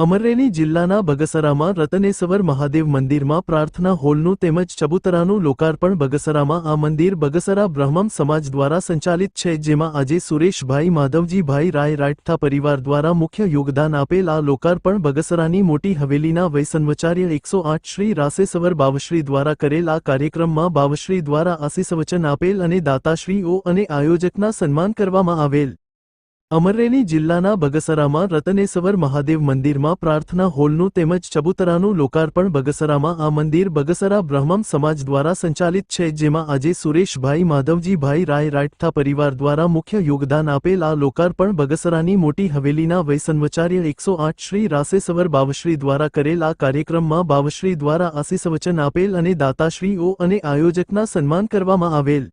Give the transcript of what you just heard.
અમરેલી જિલ્લાના બગસરામાં રતનેશ્વર મહાદેવ મંદિરમાં પ્રાર્થના હોલનું તેમજ ચબુતરાનું લોકાર્પણ બગસરામાં આ મંદિર બગસરા બ્રહ્મમ સમાજ દ્વારા સંચાલિત છે, જેમાં આજે સુરેશભાઈ માધવજીભાઈ રાય રાઠઠા પરિવાર દ્વારા મુખ્ય યોગદાન આપેલ આ લોકાર્પણ બગસરાની મોટી હવેલીના વૈસન્વચાર્ય એકસો આઠ શ્રી રાસેસવર બાવશ્રી દ્વારા કરેલ આ કાર્યક્રમમાં બાવશ્રી દ્વારા આશીષવચન આપેલ અને દાતાશ્રીઓ અને આયોજકના સન્માન કરવામાં આવેલ. અમરેલી જિલ્લાના બગસરામાં રતનેશ્વર મહાદેવ મંદિરમાં પ્રાર્થના હોલનું તેમજ ચબુતરાનું લોકાર્પણ બગસરામાં આ મંદિર બગસરા બ્રહ્મમ સમાજ દ્વારા સંચાલિત છે, જેમાં આજે સુરેશભાઈ માધવજીભાઈ રાય રાઠઠા પરિવાર દ્વારા મુખ્ય યોગદાન આપેલ આ લોકાર્પણ બગસરાની મોટી હવેલીના વૈસન્વચાર્ય એકસો આઠ શ્રી રાસેસવર બાવશ્રી દ્વારા કરેલ આ કાર્યક્રમમાં બાવશ્રી દ્વારા આશીષવચન આપેલ અને દાતાશ્રીઓ અને આયોજકના સન્માન કરવામાં આવેલ.